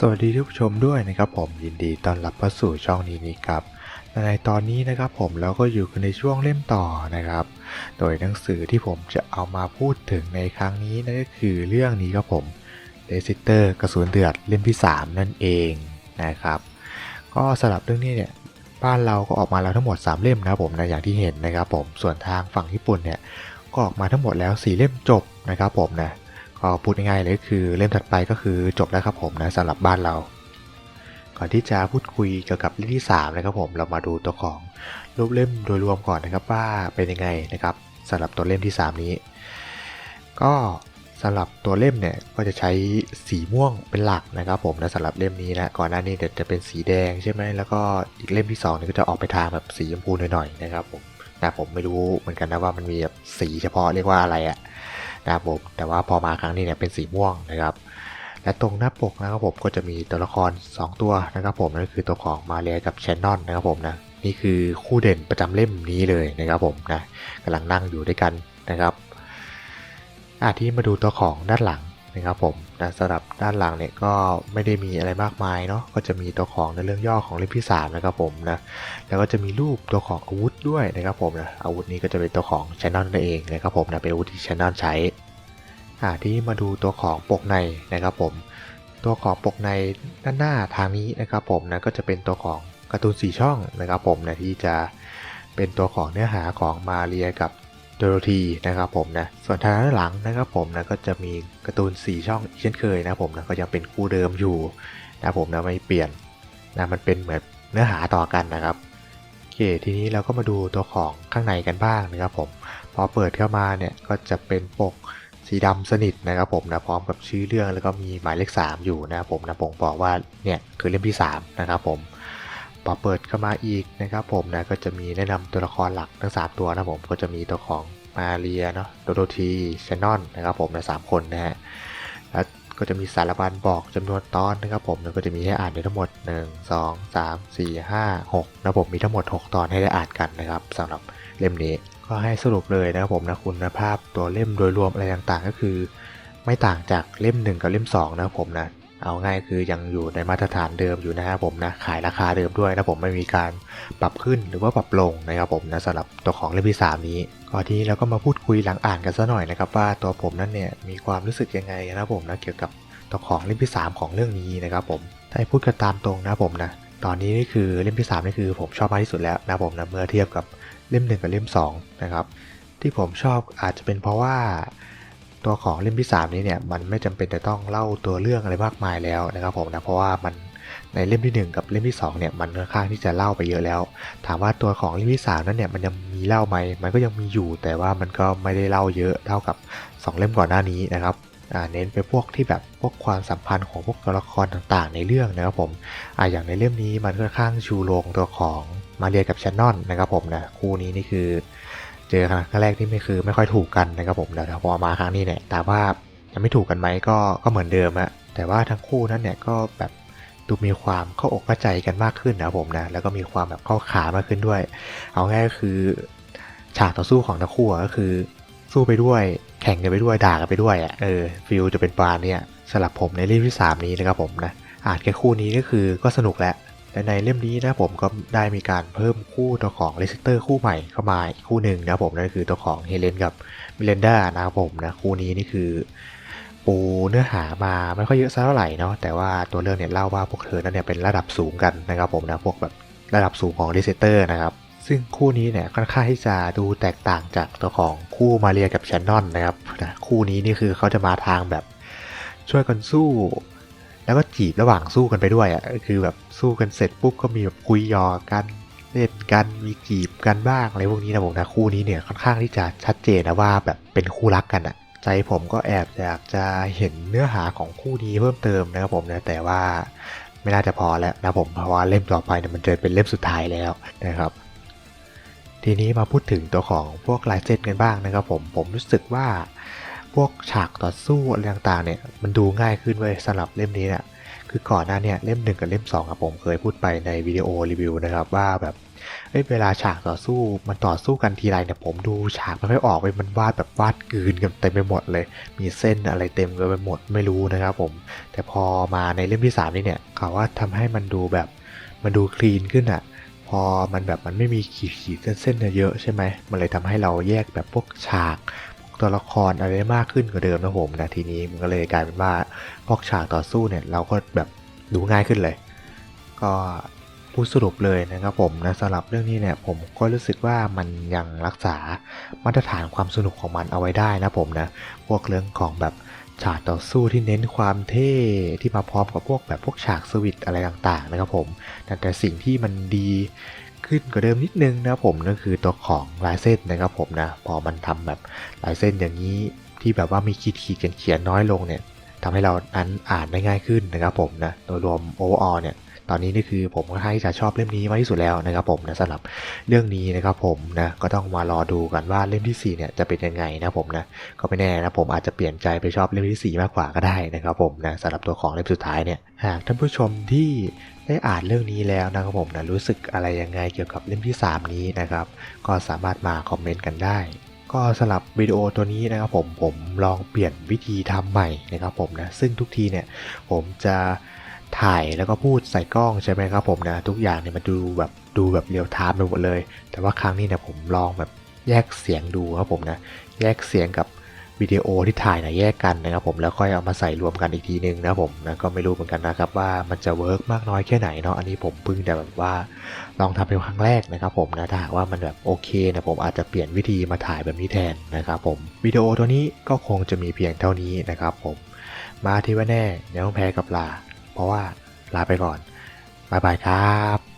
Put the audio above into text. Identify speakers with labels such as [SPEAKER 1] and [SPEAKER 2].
[SPEAKER 1] สวัสดีท่านผู้ชมด้วยนะครับผมยินดีต้อนรับเข้าสู่ช่องนี้นี้ครับและในตอนนี้นะครับผมเราก็อยู่กันในช่วงเล่มต่อนะครับ โดยหนังสือที่ผมจะเอามาพูดถึงในครั้งนี้นั่นก็คือเรื่องนี้ครับผมเดซิเตอร์กระสุนเดือดเล่มที่ 3 นั่นเองนะครับ ก็สำหรับเรื่องนี้เนี่ยบ้านเราก็ออกมาแล้วทั้งหมด 3 เล่มนะครับผมนะอย่างที่เห็นนะครับผมส่วนทางฝั่งญี่ปุ่นเนี่ยก็ออกมาทั้งหมดแล้ว 4 เล่มจบนะครับผมนะ ก็พูดง่ายๆเลยคือเล่มถัดไปก็คือจบแล้วครับผมนะสำหรับบ้านเรา ก่อนที่จะพูดคุยเกี่ยวกับเล่มที่3นะครับผมเรามาดูตัวของรูปเล่มโดยรวมก่อนนะครับว่าเป็นยังไงนะครับสำหรับตัวเล่มที่ 3 นี้ ก็สำหรับตัวเล่มเนี่ยก็จะใช้สีม่วงเป็นหลักนะครับผมนะสำหรับเล่มนี้นะก่อนหน้านี้เดี๋ยวจะเป็นสีแดงใช่ไหมแล้วก็อีกเล่มที่2เนี่ยก็จะออกไปทางแบบสีชมพูหน่อยๆนะครับผมนะผมไม่รู้เหมือนกันนะว่ามันมีแบบสีเฉพาะเรียกว่าอะไรอะ นะครับผมแต่ว่าพอมาครั้งนี้เนี่ยเป็นสีม่วงนะครับ และตรงหน้าปกนะครับผมก็จะมีตัวละคร 2 ตัวนะครับผมนั่นคือตัวของมาเรียกับแชนนอนนะครับผมนะนี่คือคู่เด่นประจำเล่มนี้เลยนะครับผมนะกำลังนั่งอยู่ด้วยกันนะครับอาที่มาดูตัวของด้านหลัง นะครับผมนะสำหรับด้านหลังเนี่ยก็ไม่ได้มีอะไรมากมายเนาะก็จะมีตัวของในเรื่องย่อของเล่มที่สามนะครับผมนะแล้วก็จะมีรูปตัวของอาวุธด้วยนะครับผมนะอาวุธนี้ก็จะเป็นตัวของชนนอนนั่นเองนะครับผมนะเป็นอาวุธที่ชนนอนใช้อ่าที่มาดูตัวของปกในนะครับผม ตัวของปกในด้านหน้าทางนี้นะครับผมนะก็จะเป็นตัวของการ์ตูนสีช่องนะครับผมนะที่จะเป็นตัวของเนื้อหาของมาเรียกับ โดโรธีนะครับผมนะส่วนทางด้านหลังนะครับผมนะก็จะมีการ์ตูนสีช่องอีกเช่นเคยนะผมนะก็ยังเป็นคู่เดิมอยู่นะผมนะไม่เปลี่ยนนะมันเป็นเหมือนเนื้อหาต่อกันนะครับโอเคทีนี้เราก็มาดูตัวของข้างในกันบ้างนะครับผมพอเปิดเข้ามาเนี่ยก็จะเป็นปกสีดำสนิทนะครับผมนะพร้อมกับชื่อเรื่องแล้วก็มีหมายเลข 3 อยู่นะครับผมนะผมบอกว่าเนี่ยคือเล่มที่ 3 นะครับผม พอเปิดเข้ามาอีกนะครับผมนะก็จะมีแนะนำตัวละครหลักทั้ง 3 ตัวนะผมก็จะมีตัวของมาเรียเนาะโดโดทีชนอนนะครับผมนะสามคนนะฮะแล้วก็จะมีสารบัญบอกจำนวนตอนนะครับผมแล้วก็จะมีให้อ่านในทั้งหมด 1 2 3 4 5 6นะผมมีทั้งหมด 6 ตอนให้ได้อ่านกันนะครับสำหรับเล่มนี้ก็ให้สรุปเลยนะครับผมนะคุณภาพตัวเล่มโดยรวมอะไรต่างๆ ก็คือ ไม่ต่างจากเล่ม 1 กับเล่ม2นะครับผมนะ เอาง่ายคือยังอยู่ในมาตรฐานเดิมอยู่นะครับผมนะขายราคาเดิมด้วยนะผมไม่มีการปรับขึ้นหรือว่าปรับลงนะครับผมนะสำหรับตัวของเล่มที่3นี้ก่อนที่เราก็มาพูดคุยหลังอ่านกันซะหน่อยนะครับว่าตัวผมนั้นเนี่ยมีความรู้สึกยังไงนะครับผมนะเกี่ยวกับตัวของเล่มที่ 3 ของเรื่องนี้นะครับผมถ้าพูดกันตามตรงนะครับผมนะตอนนี้นี่คือเล่มที่3นี่คือผมชอบมากที่สุดแล้วนะครับผมนะเมื่อเทียบกับเล่ม1กับเล่ม2นะครับที่ผมชอบอาจจะเป็นเพราะว่า ตัวของเล่มที่ 3 นี้เนี่ยมันไม่จำเป็นจะต้องเล่าตัวเรื่องอะไรมากมายแล้วนะครับผมนะเพราะว่ามันในเล่มที่ 1 กับเล่มที่2เนี่ยมันค่อนข้างที่จะเล่าไปเยอะแล้ว ถามว่าตัวของเล่มที่3นั้นเนี่ยมันยังมีเล่าไหมมันก็ยังมีอยู่ แต่ว่ามันก็ไม่ได้เล่าเยอะเท่ากับ 2 เล่มก่อนหน้านี้นะครับเน้นไปพวกที่แบบพวกความสัมพันธ์ของพวกตัวละครต่างๆ ในเรื่องนะครับผมออย่างในเล่มนี้มันค่อนข้างชูโรงตัวของมาเรียกับแชนนอนนะครับผมนะคู่นี้นี่คือ เจอครั้งแรกที่ไม่คือไม่ค่อยถูกกันนะครับผมแต่พอมาครั้งนี้เนี่ยแต่ว่ายังไม่ถูกกันไหมก็ก็เหมือนเดิมอะแต่ว่าทั้งคู่นั้นเนี่ยก็แบบดูมีความเข้าอกเข้าใจกันมากขึ้นนะผมนะแล้วก็มีความแบบเข้าขามากขึ้นด้วย เอาง่ายก็คือ ฉากต่อสู้ของทั้งคู่ก็คือ สู้ไปด้วยแข่งกันไปด้วยด่ากันไปด้วยอะเออฟิลจะเป็นปานเนี่ยสำหรับผมในเล่มที่3นี้นะครับผมนะอ่านแค่คู่นี้ก็คือก็สนุกแล้ว และในเล่มนี้นะผมก็ได้มีการเพิ่มคู่ตัวของเลสเตอร์คู่ใหม่เข้ามาอีกคู่หนึ่งนะผมนั่นคือตัวของเฮเลนกับมิเลนดานะครับผมนะคู่นี้นี่คือปูเนื้อหามาไม่ค่อยเยอะซะเท่าไหร่เนาะแต่ว่าตัวเรื่องเนี่ยเล่าว่าพวกเธอนั้นเนี่ยเป็นระดับสูงกันนะครับผมนะพวกแบบระดับสูงของเลสเตอร์นะครับซึ่งคู่นี้เนี่ยค่อนข้างที่จะดูแตกต่างจากตัวของคู่มาเรียกับแชนนอนนะครับนะคู่นี้นี่คือเขาจะมาทางแบบช่วยกันสู้ แล้วก็จีบระหว่างสู้กันไปด้วยอะคือแบบสู้กันเสร็จปุ๊บก็มีแบบคุยหยอกกันเล่นกันมีจีบกันบ้างอะไรพวกนี้นะผมนะคู่นี้เนี่ยค่อนข้างที่จะชัดเจนนะว่าแบบเป็นคู่รักกันอะใจผมก็แอบอยากจะเห็นเนื้อหาของคู่นี้เพิ่มเติมนะครับผมนะแต่ว่าไม่น่าจะพอแล้วนะผมเพราะว่าเล่มต่อไปเนี่ยมันจะเป็นเล่มสุดท้ายแล้วนะครับทีนี้มาพูดถึงตัวของพวกลายเส้นกันบ้างนะครับผมผมรู้สึกว่า พวกฉากต่อสู้อะไรต่างๆเนี่ยมันดูง่ายขึ้นเว้ยสำหรับเล่มนี้เนี่ยคือก่อนหน้าเนี่ยเล่มหนึ่งกับเล่ม2ครับผมเคยพูดไปในวิดีโอรีวิวนะครับว่าแบบเอ้ยเวลาฉากต่อสู้มันต่อสู้กันทีไรเนี่ยผมดูฉากไม่ค่อยออกเลยมันวาดแบบวาดกืนกันเต็มไปหมดเลย มีเส้นอะไรเต็มกันไปหมดไม่รู้นะครับผม แต่พอมาในเล่มที่ 3 นี่เนี่ยเขาว่าทำให้มันดูแบบมันดูคลีนขึ้นอะ่ะพอมันแบบมันไม่มีขีดขีดเส้นๆเยอะใช่ไหมมันเลยทำให้เราแยกแบบพวกฉาก ตัวละครอะไรได้มากขึ้นกว่าเดิมนะผมนะทีนี้มันก็เลยกลายเป็นว่าพวกฉากต่อสู้เนี่ยเราก็แบบดูง่ายขึ้นเลย ก็พูดสรุปเลยนะครับผมนะสำหรับเรื่องนี้เนี่ยผมก็รู้สึกว่ามันยังรักษามาตรฐานความสนุกของมันเอาไว้ได้นะผมนะพวกเรื่องของแบบฉากต่อสู้ที่เน้นความเท่ที่มาพร้อมกับพวกแบบพวกฉากสวิตอะไรต่างๆนะครับผมแต่แต่สิ่งที่มันดี ขึ้นกว่าเดิมนิดนึงนะครับผมนั่นคือตัวของลายเส้นนะครับผมนะพอมันทำแบบลายเส้นอย่างนี้ที่แบบว่ามีขีดขีดๆเขียนน้อยลงเนี่ยทำให้เรานั้นอ่านได้ง่ายขึ้นนะครับผมนะโดยรวมโอเวอร์เนี่ย ตอนนี้นี่คือผมค่อนข้างที่จะชอบเล่มนี้มากที่สุดแล้วนะครับผมนะสำหรับเรื่องนี้นะครับผมนะก็ต้องมารอดูกันว่าเล่มที่4เนี่ยจะเป็นยังไงนะผมนะก็ไม่แน่นะผมอาจจะเปลี่ยนใจไปชอบเล่มที่ 4 มากกว่าก็ได้นะครับผมนะสำหรับตัวของเล่มสุดท้ายเนี่ยหากท่านผู้ชมที่ได้อ่านเรื่องนี้แล้วนะครับผมนะรู้สึกอะไรยังไงเกี่ยวกับเล่มที่ 3 นี้นะครับก็สามารถมาคอมเมนต์กันได้ก็สำหรับวิดีโอตัวนี้นะครับผมผมลองเปลี่ยนวิธีทำใหม่นะครับผมนะซึ่งทุกทีเนี่ยผมจะ ถ่ายแล้วก็พูดใส่กล้องใช่ไหมครับผมนะทุกอย่างเนี่ยมันดูแบบดูแบบเรียลไทม์ไปหมดเลย แต่ว่าครั้งนี้เนี่ยผมลองแบบแยกเสียงดูครับผมนะแยกเสียงกับวิดีโอที่ถ่ายนะแยกกันนะครับผมแล้วค่อยเอามาใส่รวมกันอีกทีนึงนะผมนะก็ไม่รู้เหมือนกันนะครับว่ามันจะเวิร์กมากน้อยแค่ไหนเนาะอันนี้ผมเพิ่งแต่แบบว่าลองทำเป็นครั้งแรกนะครับผมนะถ้าหากว่ามันแบบโอเคนะผมอาจจะเปลี่ยนวิธีมาถ่ายแบบนี้แทนนะครับผมวิดีโอตัวนี้ก็คงจะมีเพียงเท่านี้นะครับผมมาที่ว่าแน่ยังต้องแพ้กับลา เพราะว่าลาไปก่อนบายบายครับ